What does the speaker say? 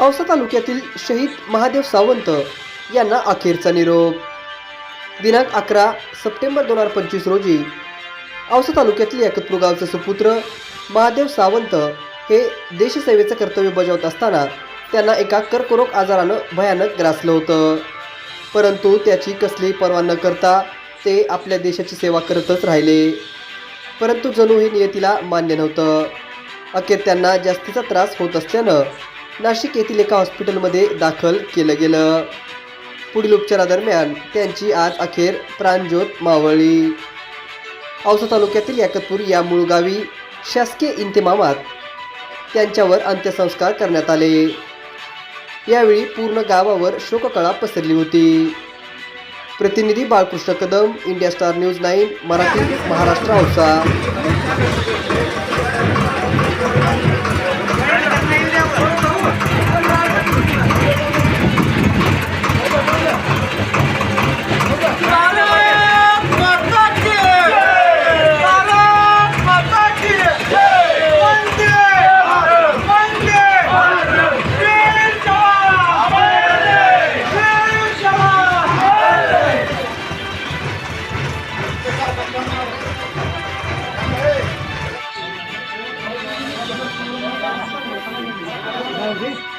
औसा तालुक्यातील शहीद महादेव सावंत यांना अखेरचा निरोप. दिनांक अकरा सप्टेंबर दोन हजार पंचवीस रोजी औसा तालुक्यातील एकत्र गावचे सुपुत्र महादेव सावंत हे देशसेवेचं कर्तव्य बजावत असताना त्यांना एका कर्करोग आजारानं भयानक ग्रासलं होतं. परंतु त्याची कसली पर्वा न करता ते आपल्या देशाची सेवा करतच राहिले. परंतु जणू हे नियतीला मान्य नव्हतं. अखेर त्यांना जास्तीचा त्रास होत असल्यानं नाशिक येथील एका हॉस्पिटलमध्ये दाखल केलं गेलं. पुढील उपचारादरम्यान त्यांची आज अखेर प्राणज्योत मावळली. औसा तालुक्यातील याकतपूर या मूळ गावी शासकीय इंतिमामात त्यांच्यावर अंत्यसंस्कार करण्यात आले. यावेळी पूर्ण गावावर शोककळा पसरली होती. प्रतिनिधी Balkrishna Kadam India Star News nine Marathi Maharashtra Ausa. जी